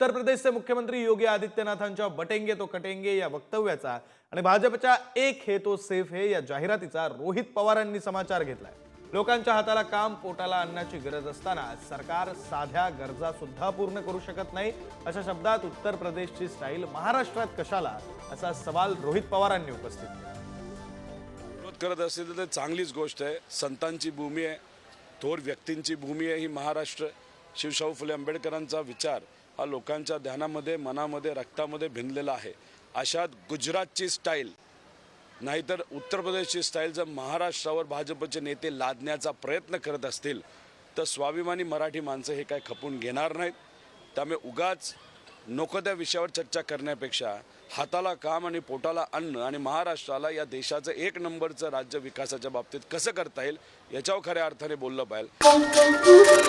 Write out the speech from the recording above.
उत्तर प्रदेशचे मुख्यमंत्री योगी आदित्यनाथांच्या बटेंगे तो कटेंगे या वक्तव्याचा आणि भाजपच्या एक हे तो सेफ हे या जाहिरातीचा रोहित पवारांनी समाचार घेतलाय. लोकांच्या हाताला काम पोटाला आणण्याची गरज असताना सरकार साध्या गरजा सुद्धा पूर्ण करू शकत नाही. अशा शब्दात उत्तर प्रदेशची स्टाईल महाराष्ट्रात कशाला? असा सवाल रोहित पवारांनी उपस्थित केला. विरोध करत असेल तर चांगलीच गोष्ट आहे. संतांची भूमी आहे. थोर व्यक्तींची भूमी आहे ही महाराष्ट्र. शिवशाहू फुले आंबेडकरांचा विचार हा लोकांच्या ध्यानामध्ये मनामध्ये रक्तामध्ये भिनलेला आहे. अशात गुजरातची स्टाईल नाहीतर उत्तर प्रदेशची स्टाईल जर महाराष्ट्रावर भाजपचे नेते लादण्याचा प्रयत्न करत असतील तर स्वाभिमानी मराठी माणसं हे काय खपून घेणार नाहीत. त्यामुळे उगाच नको त्या विषयावर चर्चा करण्यापेक्षा हाताला काम आणि पोटाला अन्न आणि महाराष्ट्राला या देशाचं एक नंबरचं राज्य विकासाच्या बाबतीत कसं करता येईल याच्यावर खऱ्या अर्थाने बोललं पाहिजे.